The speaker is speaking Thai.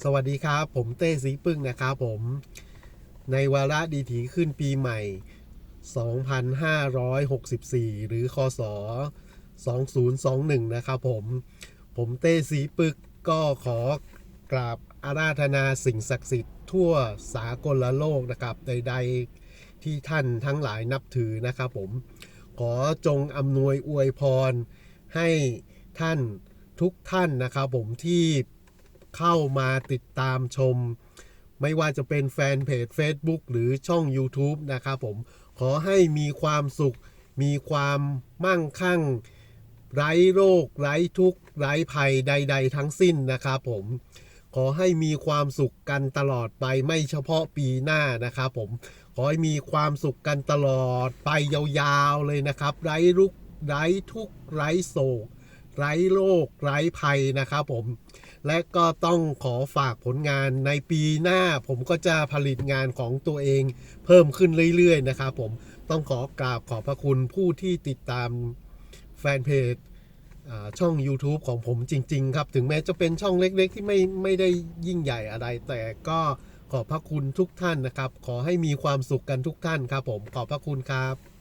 สวัสดีครับ ผมเต้สีปึ้งนะครับผม ในวาระดีถีขึ้นปีใหม่ 2564 หรือคศ2021 นะครับผม ผมเต้สีปึกก็ขอกราบอาราธนาสิ่งศักดิ์สิทธิ์ทั่วสากลโลกนะครับใด ๆที่ท่านทั้งหลายนับถือนะครับผม ขอจงอำนวยอวยพรให้ท่านทุกท่านนะครับผมที่ เข้ามาติดตามชม ไม่ว่าจะเป็นแฟนเพจ Facebook หรือช่อง YouTube นะครับผม ขอให้มีความสุข มีความมั่งคั่ง ไร้โรค ไร้ทุกข์ ไร้ภัยใด ๆ ทั้งสิ้นนะครับผม ขอให้มีความสุขกันตลอดไปไม่เฉพาะปีหน้านะครับผม ขอให้มีความสุขกันตลอดไปยาวๆเลยนะครับ ไร้รุกไร้ทุกข์ไร้โศก ไร้โรคไร้ภัยนะครับผม และก็ต้องขอฝากผลงานในปีหน้า ผมก็จะผลิตงานของตัวเองเพิ่มขึ้นเรื่อยๆนะครับผมต้องขอกราบขอบพระคุณผู้ที่ติดตามแฟนเพจช่อง YouTube ของผมจริง ๆ ครับ ถึงแม้จะเป็นช่องเล็ก ๆ ที่ไม่ไม่ได้ยิ่งใหญ่อะไร แต่ก็ขอบพระคุณทุกท่านนะครับ ขอให้มีความสุขกันทุกท่านครับผมขอบพระคุณครับ